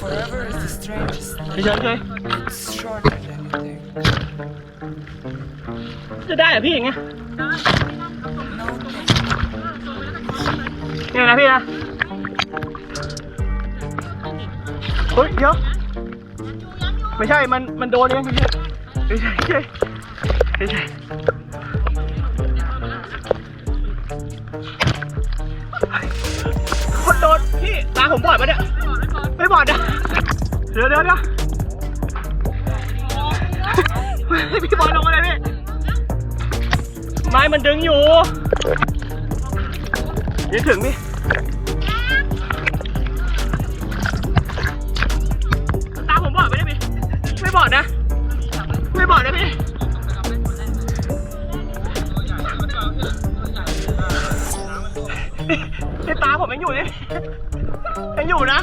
Forever is the strangest เฉยๆเฉย It's จะได้เหรอพี่อย่างเงี้ยนี่นะพี่นะเฮ้ยเดี๋ยวไม่ใช่มันมันโดนเองพี่ไม่ใช่ไม่ใช่ไม่ใช่ ตาผมบอดปะเนี่ย ไม่บอดนะเดี๋ยวเดี๋ยวเดี๋ยวพี่บอลลงมาเลยพี่ ไม้มันดึงอยู่ยังถึงพี่ตาผมบอดไหมเนี่ยพี่ ไม่บอดนะ ไม่บอดนะพี่ตาผมยังอยู่นี่ยั ยังอยู่นะ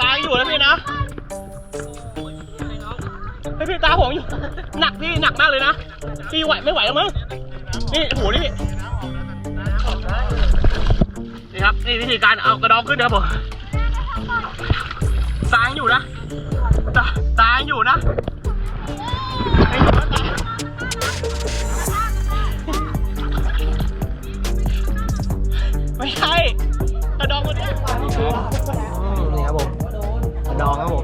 ตายอยู่นะพี่นะพี่ตาผมอยู่ หนักพี่หนักมากเลยนะพี่ไหวไม่ไหวแล้วมั้ง นี่หูนี่ นี่ครับ นี่วิธีการเอากระดองขึ้นนะครับผมตายอยู่นะ ตาตายอยู่นะไม่ใช่ ระดองคนเนี่ยนี่ครับผมกระดองครับผม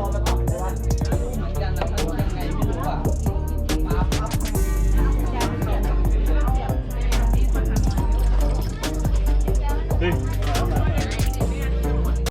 เฮ้